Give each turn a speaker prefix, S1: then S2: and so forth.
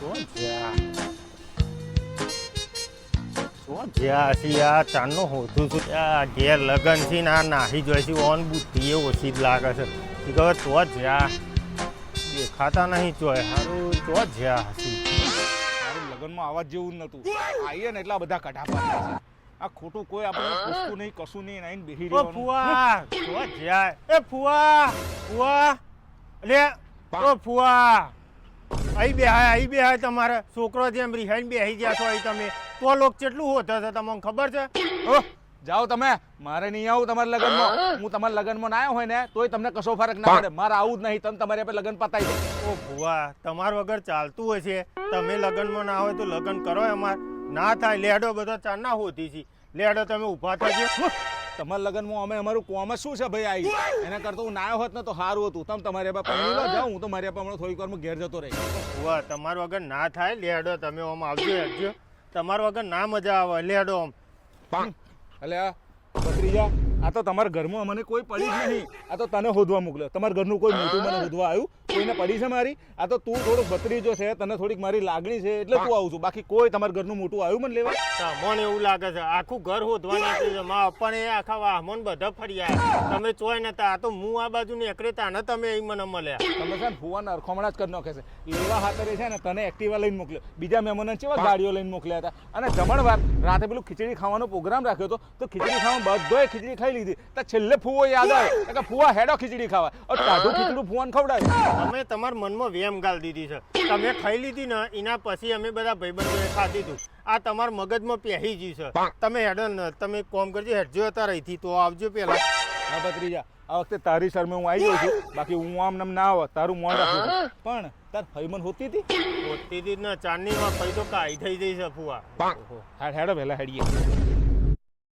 S1: જ્યાં શું જ્યાં છે આ ચાંદનો હોતું છું આ ઘેર લગન છે ને આ નાહી જોઈ છે ઓન બુદ્ધિ એ ઓછી જ લાગે છે એ કહે તો જ્યાં દેખાતા નહીં ચોય સારું તો જ્યાં હસી
S2: સારું લગ્નમાં આવા જેવું નતું આવીએ ને એટલા બધા કઢાપા થાય છે. આ ખોટું કોઈ આપણને પૂછતું નહીં કશું નહીં નાઈને
S1: ઓ
S2: રહેવાનું.
S1: ફુવા તો જ્યાં. એ ફુવા ફુવા લે ઓ ફુવા અહીં બેહાય અહીં બેહાય તમારે. છોકરો જેમ રિહાઈને બેહી ગયા છો અહીં તમે. તો લોક કેટલું હોતો છે તમને ખબર છે?
S2: ઓહ, જાઓ તમે. મારે નહીં આવું તમારા લગ્નમાં. હું તમારા લગ્નમાં ના આવ્યો હોય ને તોય તમને કશો ફરક ના પડે. મારે આવું જ નહીં. તમે તમારે આપણે લગ્ન પતાવી દો.
S1: ઓ ભુવા તમાર વગર ચાલતું હોય છે. તમે લગ્નમાં ના હોય તો લગ્ન કરો અમાર. ના થાય લેડો બધો ચાના હોતી છે. લેડો તમે ઊભા થજો.
S2: તમારા લગ્નમાં અમે અમારું કોમ શું છે ભાઈ આવી એના કરતા હું નાયો હોત ને તો સારું હતું. તમે તમારે આપણે પૈણી લો જાઉં હું તો મારી પાસે હમણાં થોડીક વારમાં ઘેર જતો રહી.
S1: વાહ તમારો વગર ના થાય લેડો તમે આમ આવજો આવજો. તમાર વગર ના મજા આવે લેડો આમ.
S2: એટલે આ ભત્રીજા આ તો તમારા ઘરમાં અમને કોઈ પડી જ નહીં. આ તો તને હોદવા મોકલ્યો. તમારા ઘરનું કોઈ મોટું મને શોધવા આવ્યું કોઈને પડી છે મારી? આ તો તું થોડુંક ભત્રીજો છે તને થોડીક મારી લાગણી છે એટલે તું આવું છું. બાકી કોઈ તમારા ઘરનું મોટું આવ્યું મને લેવા?
S1: મને એવું લાગે છે. આખું ઘર હોદવા છે. મા પણ એ આખા વાહમોન બધા ફર્યા તમે ચોય નતા આ તો હું આ બાજુ નીકળે તાને તમે એ મને મળ્યા.
S2: તમે છે ને ફુવાના અરખમણા જ કરી નાખે છે. લેવા હાથરે છે ને તને એક્ટિવા લઈને મોકલ્યો. બીજા મહેમાનોને છે ગાડીઓ લઈને મોકલ્યા હતા? અને જમણવાર રાતે પેલું ખીચડી ખાવાનો પ્રોગ્રામ રાખ્યો હતો તો ખીચડી ખાવા બધોય ખીચડી ખાઈ લીધી. તો છેલ્લે ફુવો યાદ આવે. કે ફુવા હેડો ખીચડી ખાવા. ટાઢું ખીચડું ફુવાને ખવડાવ્યું.
S1: અમે તમારા મનમાં વેમ ગાલ દીધી છે. તમે ખાઈ લીધી ને એના પછી અમે બધા ભાઈબંધોએ ખાધી હતું આ તમારા મગજમાં પહેરી ગયું છે. તમે હેડો તમે કોમ કરજો હેડજો હતા રહીથી તો આવજો પેલા
S2: હા ભત્રીજા આ વખતે તારી શરમે હું આવી ગયો છું. બાકી હું આમ નામ ના આવે તારું મોં રાખું પણ તાર હૈમન હોતી હતી?
S1: હોતી હતી ને ચાંદની માં તો કાઈ થઈ જઈ છે ફુવા.
S2: હેડો પેલા હેડીએ.